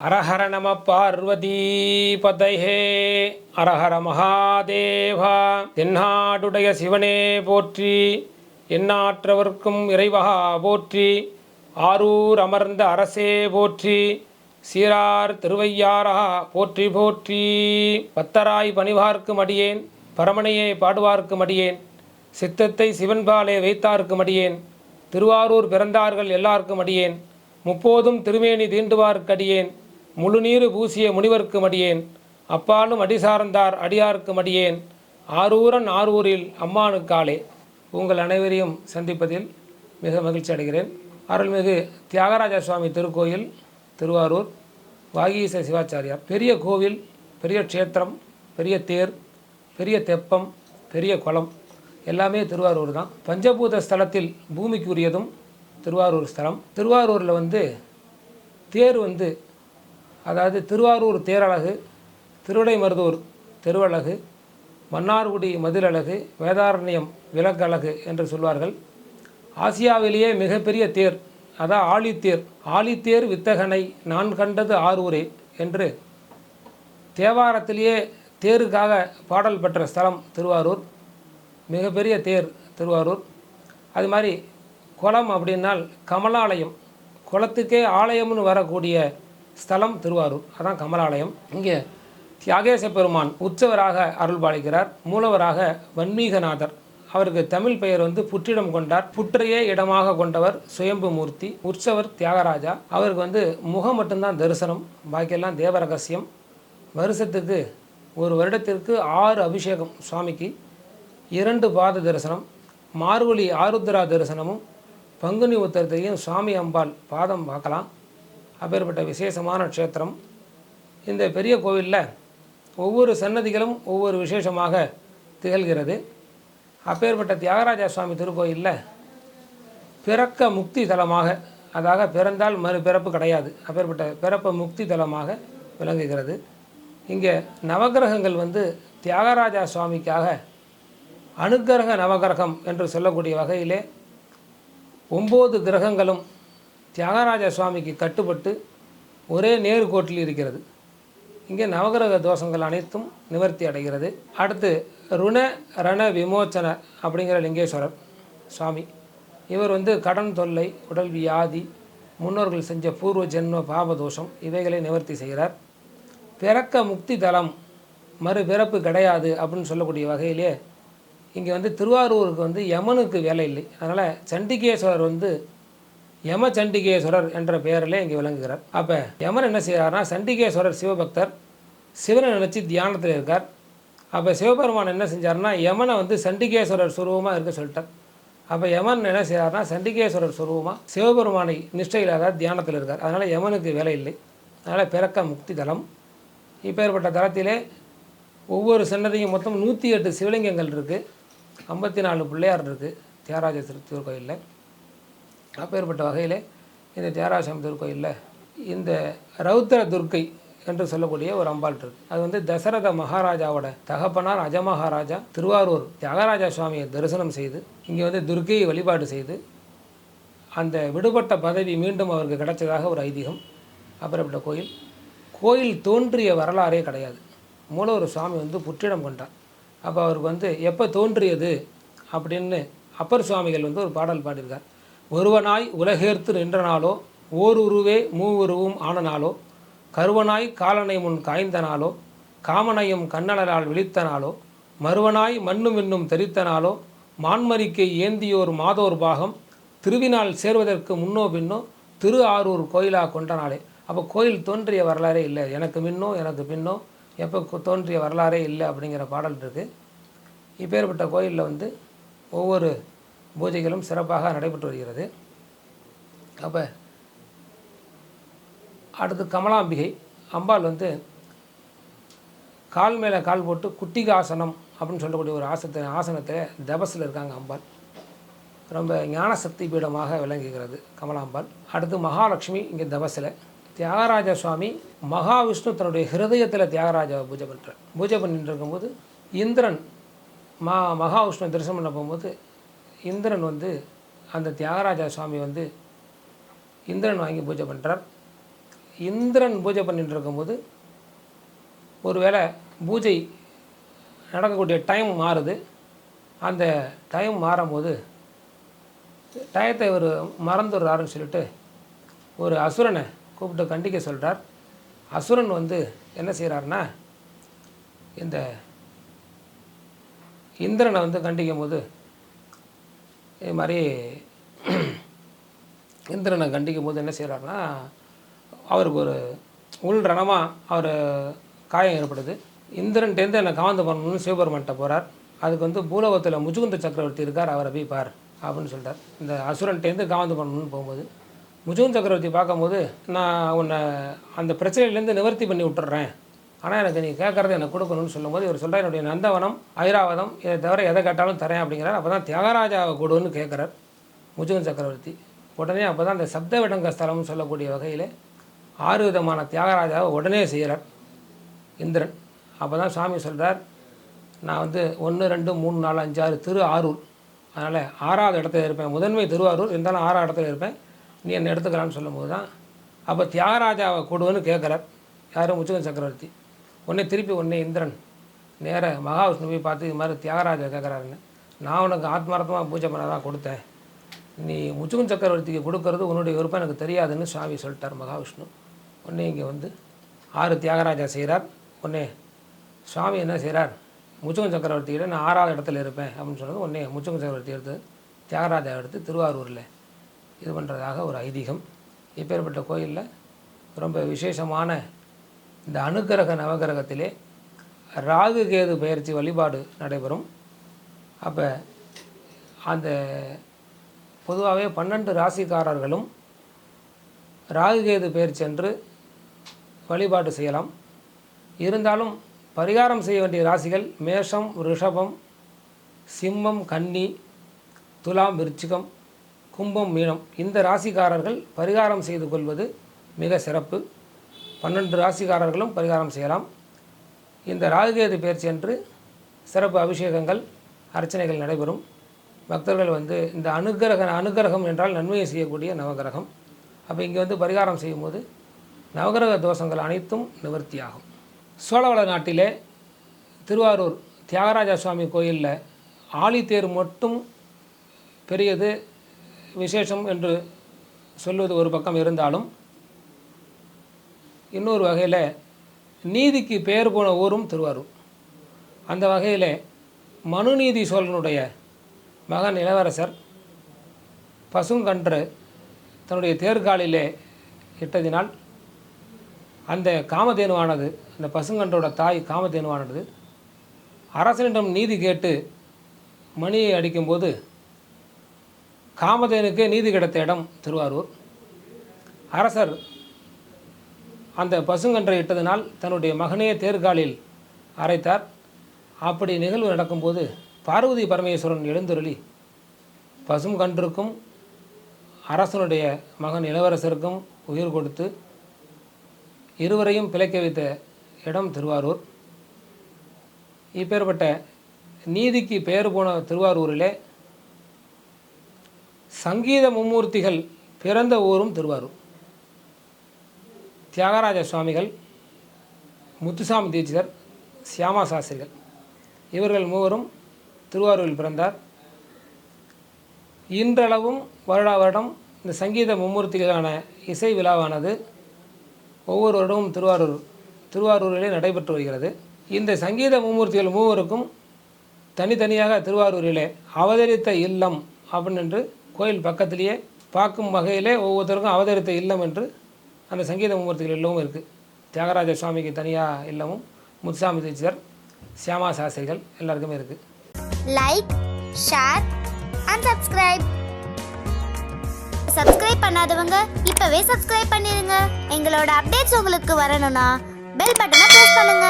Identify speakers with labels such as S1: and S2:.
S1: அரஹர நம பார்வதீபதைஹே அரஹர மகாதேவா தென்னாடுடைய சிவனே போற்றி எண்ணாற்றவர்க்கும் இறைவா போற்றி ஆரூர் அமர்ந்த அரசே போற்றி சீரார் திருவையாரா போற்றி போற்றி. பத்தராய் பணிவார்க்கும் அடியேன் பரமனையே பாடுவார்க்கும் அடியேன் சித்தத்தை சிவன்பாலே வைத்தார்க்கும் அடியேன் திருவாரூர் பிறந்தார்கள் எல்லாருக்கும் அடியேன் முப்போதும் திருமேனி தீண்டுவார்க்கடியேன் முழுநீர் பூசிய முனிவர்க்கு மடியேன். அப்பாலும் அடிசார்ந்தார் அடியாருக்கு மடியேன். ஆரூரன் ஆரூரில் அம்மானுக்காலே உங்கள் அனைவரையும் சந்திப்பதில் மிக மகிழ்ச்சி அடைகிறேன். அருள்மிகு தியாகராஜ சுவாமி திருக்கோயில் திருவாரூர் வாகீச சிவாச்சாரியார். பெரிய கோவில் பெரிய க்ஷேத்திரம் பெரிய தேர் பெரிய தெப்பம் பெரிய குளம். எல்லாமே திருவாரூர் தான். பஞ்சபூத ஸ்தலத்தில் பூமிக்குரியதும் திருவாரூர் ஸ்தலம். திருவாரூரில் வந்து தேர் வந்து அதாவது திருவாரூர் தேரழகு திருவிடைமருதூர் தெருவழகு மன்னார்குடி மதிலழகு வேதாரண்யம் விலக்கழகு என்று சொல்வார்கள். ஆசியாவிலேயே மிகப்பெரிய தேர் அதான் ஆழித்தேர் ஆழித்தேர் வித்தகனை நான் கண்டது ஆரூரே என்று தேவாரத்திலேயே தேருக்காக பாடல் பெற்ற ஸ்தலம் திருவாரூர் மிகப்பெரிய தேர் திருவாரூர். அது மாதிரி குளம் அப்படின்னால் கமலாலயம் குளத்துக்கே ஆலயம்னு வரக்கூடிய ஸ்தலம் திருவாரூர். அதான் கமலாலயம். இங்கே தியாகேச பெருமான் உற்சவராக அருள் பாலிக்கிறார் மூலவராக வன்மீகநாதர். அவருக்கு தமிழ் பெயர் வந்து புற்றிடம் கொண்டார். புற்றையே இடமாக கொண்டவர் சுயம்பு மூர்த்தி உற்சவர் தியாகராஜா. அவருக்கு வந்து முகம் மட்டும்தான் தரிசனம். பாக்கியெல்லாம் தேவரகசியம் வருஷத்துக்கு ஒரு வருடத்திற்கு ஆறு அபிஷேகம் சுவாமிக்கு. இரண்டு பாத தரிசனம் மார்வழி ஆருத்ரா தரிசனமும் பங்குனி உத்தரத்தையும் சுவாமி அம்பாள் பாதம் பார்க்கலாம். அப்பேற்பட்ட விசேஷமான க்ஷேத்திரம். இந்த பெரிய கோவிலில் ஒவ்வொரு சன்னதிகளும் ஒவ்வொரு விசேஷமாக திகழ்கிறது. அப்பேற்பட்ட தியாகராஜா சுவாமி திருக்கோயிலில் பிறக்க முக்தி தலமாக அதாக பிறந்தால் மறு பிறப்பு கிடையாது. அப்பேற்பட்ட பிறப்ப முக்தி தலமாக விளங்குகிறது. இங்கே நவகிரகங்கள் வந்து தியாகராஜா சுவாமிக்காக அனுக்கிரக நவகிரகம் என்று சொல்லக்கூடிய வகையிலே ஒம்பது கிரகங்களும் தியாகராஜ சுவாமிக்கு கட்டுப்பட்டு ஒரே நேர்கோட்டில் இருக்கிறது. இங்கே நவகிரக தோஷங்கள் அனைத்தும் நிவர்த்தி அடைகிறது. அடுத்து ருண ரண விமோச்சன அப்படிங்கிற லிங்கேஸ்வரர் சுவாமி. இவர் வந்து கடன் தொல்லை உடல் வியாதி முன்னோர்கள் செஞ்ச பூர்வ ஜென்ம பாபதோஷம் இவைகளை நிவர்த்தி செய்கிறார். பிறக்க முக்தி தலம் மறுபிறப்பு கிடையாது அப்படின்னு சொல்லக்கூடிய வகையிலே இங்கே வந்து திருவாரூருக்கு வந்து யமனுக்கு வேலை இல்லை. அதனால் சண்டிகேஸ்வரர் வந்து யம சண்டிகேஸ்வரர் என்ற பெயரில் இங்கே விளங்குகிறார். அப்போ யமன் என்ன செய்கிறார்னா சண்டிகேஸ்வரர் சிவபக்தர் சிவனை நினச்சி தியானத்தில் இருக்கார். அப்போ சிவபெருமான் என்ன செஞ்சார்னா யமனை வந்து சண்டிகேஸ்வரர் சுரூபமாக இருக்க சொல்லிட்டார். அப்போ யமன் என்ன செய்கிறார்னா சண்டிகேஸ்வரர் சுரூபமாக சிவபெருமானை நிஷ்டையில் அதாவது தியானத்தில் இருக்கார். அதனால் யமனுக்கு வேலை இல்லை. அதனால் பிறக்க முக்தி தலம். இப்பேற்பட்ட தலத்திலே ஒவ்வொரு சன்னதியும் மொத்தம் நூற்றி எட்டு சிவலிங்கங்கள் இருக்குது ஐம்பத்தி நாலு பிள்ளையார் இருக்குது தியாகராஜ திரு கோயிலில் அப்பேற்பட்ட வகையில் இந்த தியாகராஜம் திருக்கோயிலில் இந்த ரௌத்திர துர்க்கை என்று சொல்லக்கூடிய ஒரு அம்பாள் இருக்கு. அது வந்து தசரத மகாராஜாவோட தகப்பனார் அஜமகாராஜா திருவாரூர் தியாகராஜா சுவாமியை தரிசனம் செய்து இங்கே வந்து துர்க்கையை வழிபாடு செய்து அந்த விடுபட்ட பதவி மீண்டும் அவருக்கு கிடைச்சதாக ஒரு ஐதீகம். அப்புறப்பட்ட கோயில். கோயில் தோன்றிய வரலாறே கிடையாது. மூலவர் சுவாமி வந்து புற்றிடம் கொண்டார். அப்போ அவருக்கு வந்து எப்போ தோன்றியது அப்படின்னு அப்பர் சுவாமிகள் வந்து ஒரு பாடல் பாடியிருக்கார். ஒருவனாய் உலகேர்த்து நின்றனாலோ ஓர் உருவே மூவுருவும் ஆனனாலோ கருவனாய் காலனை முன் காய்ந்தனாலோ காமனையும் கண்ணனலால் விழித்தனாலோ மறுவனாய் மண்ணும் இன்னும் தெரித்தனாலோ மான்மரிக்கை ஏந்தியோர் மாதோர் பாகம் திருவினால் சேர்வதற்கு முன்னோ பின்னோ திரு ஆரூர் கோயிலா கொண்டனாலே. அப்போ கோயில் தோன்றிய வரலாறே இல்லை. எனக்கு முன்னோ எனக்கு பின்னோ எப்போ தோன்றிய வரலாறே இல்லை அப்படிங்கிற பாடல் இருக்குது இப்பேற்பட்ட கோயிலில் வந்து ஒவ்வொரு பூஜைகளும் சிறப்பாக நடைபெற்று வருகிறது. அப்போ அடுத்து கமலாம்பிகை அம்பாள் வந்து கால் மேலே கால் போட்டு குட்டிகாசனம் அப்படின்னு சொல்லக்கூடிய ஒரு ஆசத்தை ஆசனத்தில் தபஸில் இருக்காங்க அம்பாள். ரொம்ப ஞானசக்தி பீடமாக விளங்குகிறது கமலாம்பாள். அடுத்து மகாலட்சுமி இங்கே தபஸில். தியாகராஜ சுவாமி மகாவிஷ்ணு தன்னுடைய ஹிருதயத்தில் தியாகராஜாவை பூஜை பண்ணுறார் பூஜை பண்ணிட்டு இருக்கும்போது இந்திரன் மா மகாவிஷ்ணு தரிசனம் பண்ண போகும்போது இந்திரன் வந்து அந்த தியாகராஜா சுவாமி வந்து இந்திரன் வாங்கி பூஜை பண்ணுறார் இந்திரன் பூஜை பண்ணிட்டு இருக்கும்போது ஒருவேளை பூஜை நடக்கக்கூடிய டைம் மாறுது. அந்த டைம் மாறும்போது டயத்தை இவர் மறந்துடுறாருன்னு சொல்லிட்டு ஒரு அசுரனை கூப்பிட்டு கண்டிக்க சொல்கிறார் அசுரன் வந்து என்ன செய்கிறாருன்னா இந்த இந்திரனை வந்து கண்டிக்கும் போது இது மாதிரி இந்திரனை கண்டிக்கும் போது என்ன செய்கிறாருன்னா அவருக்கு ஒரு உள் ரணமாக அவர் காயம் ஏற்படுது. இந்திரன்ட்டேருந்து என்னை காவந்து பண்ணணும்னு சிவபெருமான்கிட்ட போகிறார் அதுக்கு வந்து பூலோகத்தில் முஜுகுந்த சக்கரவர்த்தி இருக்கார் அவரை போய் பார் அப்படின்னு சொல்லிட்டார் இந்த அசுரன்ட்டேருந்து காவந்து பண்ணணும்னு போகும்போது முஜுகுந்த சக்கரவர்த்தி பார்க்கும்போது நான் உன்னை அந்த பிரச்சனையிலேருந்து நிவர்த்தி பண்ணி விட்டுறேன். ஆனால் எனக்கு நீ கேட்குறது எனக்கு கொடுக்கணும்னு சொல்லும்போது இவர் சொல்கிறார் என்னுடைய நந்தவனம் ஐராவதம் இதை தவிர எதை கேட்டாலும் தரேன் அப்படிங்கிறார். அப்போ தான் தியாகராஜாவை கொடுன்னு கேட்குறார் முஜுகன் சக்கரவர்த்தி. உடனே அப்போ தான் அந்த சப்த விடங்க ஸ்தலம்னு சொல்லக்கூடிய வகையில் ஆறு விதமான தியாகராஜாவை உடனே செய்கிறார் இந்திரன். அப்போ தான் சுவாமி சொல்கிறார் நான் வந்து ஒன்று ரெண்டு மூணு நாலு அஞ்சு ஆறு திரு ஆரூர். அதனால் ஆறாவது இடத்துல இருப்பேன். முதன்மை திருவாரூர் இருந்தாலும் ஆறாவது இடத்துல இருப்பேன். நீ என்னை எடுத்துக்கலான்னு சொல்லும்போது தான் அப்போ தியாகராஜாவை கொடுன்னு கேட்குறார். யாரும் முச்சுகன் சக்கரவர்த்தி. உடனே திருப்பி உடனே இந்திரன். நேர மகாவிஷ்ணு போய் பார்த்து இது மாதிரி தியாகராஜா கேட்குறாருன்னு நான் உனக்கு ஆத்மார்த்தமாக பூஜை பண்ண தான் கொடுத்தேன். நீ முச்சுகன் சக்கரவர்த்திக்கு கொடுக்கறது உன்னுடைய விருப்பம் எனக்கு தெரியாதுன்னு சுவாமி சொல்லிட்டார் மகாவிஷ்ணு. உடனே இங்கே வந்து ஆறு தியாகராஜா செய்கிறார் உடனே சுவாமி என்ன செய்கிறார் முச்சுகன் சக்கரவர்த்திகிட்ட நான் ஆறாவது இடத்துல இருப்பேன் அப்படின்னு சொன்னது உடனே முச்சுகன் சக்கரவர்த்தி எடுத்து தியாகராஜா எடுத்து திருவாரூரில் இது பண்ணுறதாக ஒரு ஐதீகம். இப்பேற்பட்ட கோயிலில் ரொம்ப விசேஷமான இந்த அனுக்கிரக நவகிரகத்திலே ராகு கேது பயிற்சி வழிபாடு நடைபெறும். அப்போ அந்த பொதுவாகவே பன்னெண்டு ராசிக்காரர்களும் ராகு கேது பயிற்சி என்று வழிபாடு செய்யலாம். இருந்தாலும் பரிகாரம் செய்ய வேண்டிய ராசிகள் மேஷம் ரிஷபம் சிம்மம் கன்னி துலாம் விருச்சிகம் கும்பம் மீனம் இந்த ராசிக்காரர்கள் பரிகாரம் செய்து கொள்வது மிக சிறப்பு. பன்னெண்டு ராசிக்காரர்களும் பரிகாரம் செய்யலாம். இந்த ராகுகேது பயிற்சி என்று சிறப்பு அபிஷேகங்கள் அர்ச்சனைகள் நடைபெறும். பக்தர்கள் வந்து இந்த அனுக்கிரக அனுக்கிரகம் என்றால் நன்மையை செய்யக்கூடிய நவகிரகம். அப்போ இங்கே வந்து பரிகாரம் செய்யும்போது நவகிரக தோஷங்கள் அனைத்தும் நிவர்த்தியாகும். சோழவள நாட்டிலே திருவாரூர் தியாகராஜ சுவாமி கோயிலில் ஆழித்தேர் மட்டும் பெரியது விசேஷம் என்று சொல்வது ஒரு பக்கம் இருந்தாலும் இன்னொரு வகையில் நீதிக்கு பெயர் போன ஊரும் திருவாரூர். அந்த வகையில் மனுநீதி சோழனுடைய மகன் இளவரசர் பசுங்கன்று தன்னுடைய தேர்காலிலே இட்டதினால் அந்த காமதேனுவானது அந்த பசுங்கன்றோட தாய் காமதேனுவானது அரசனிடம் நீதி கேட்டு மணியை அடிக்கும்போது காமதேனுக்கே நீதி கிடைத்த இடம் திருவாரூர். அரசர் அந்த பசுங்கன்றை இட்டதனால் தன்னுடைய மகனே தேர்காலில் அரைத்தார். அப்படி நிகழ்வு நடக்கும்போது பார்வதி பரமேஸ்வரன் எழுந்தருளி பசும் கன்றுக்கும் அரசனுடைய மகன் இளவரசருக்கும் உயிர் கொடுத்து இருவரையும் பிழைக்க வைத்த இடம் திருவாரூர். இப்பேற்பட்ட நீதிக்கு பெயர் போன திருவாரூரிலே சங்கீத மும்மூர்த்திகள் பிறந்த ஊரும் திருவாரூர். தியாகராஜ சுவாமிகள் முத்துசாமி தீட்சிதர் சியாமா சாஸ்திரிகள். இவர்கள் மூவரும் திருவாரூரில் பிறந்தார். இன்றளவும் வருடா வருடம் இந்த சங்கீத மும்மூர்த்திகளான இசை விழாவானது ஒவ்வொரு வருடமும் திருவாரூர் திருவாரூரிலே நடைபெற்று வருகிறது. இந்த சங்கீத மும்மூர்த்திகள் மூவருக்கும் தனித்தனியாக திருவாரூரிலே அவதரித்த இல்லம் அப்படின்னு கோயில் பக்கத்திலேயே பார்க்கும் வகையிலே ஒவ்வொருத்தருக்கும் அவதரித்த இல்லம் என்று அந்த சங்கீத மும்மூர்த்திகள் இல்லமும் இருக்குது தியாகராஜ சுவாமிக்கு தனியாக இல்லமும் முத்துசாமி தீட்சிதர் சியாமா சாஸ்திரிகள் எல்லாருக்குமே இருக்குது
S2: like share and subscribe subscribe பண்ணாதவங்க இப்பவே சப்ஸ்கிரைப் பண்ணிருங்க. எங்களோட அப்டேட்ஸ் உங்களுக்கு வரணும்னா பெல் பட்டனை ப்ரெஸ் பண்ணுங்க.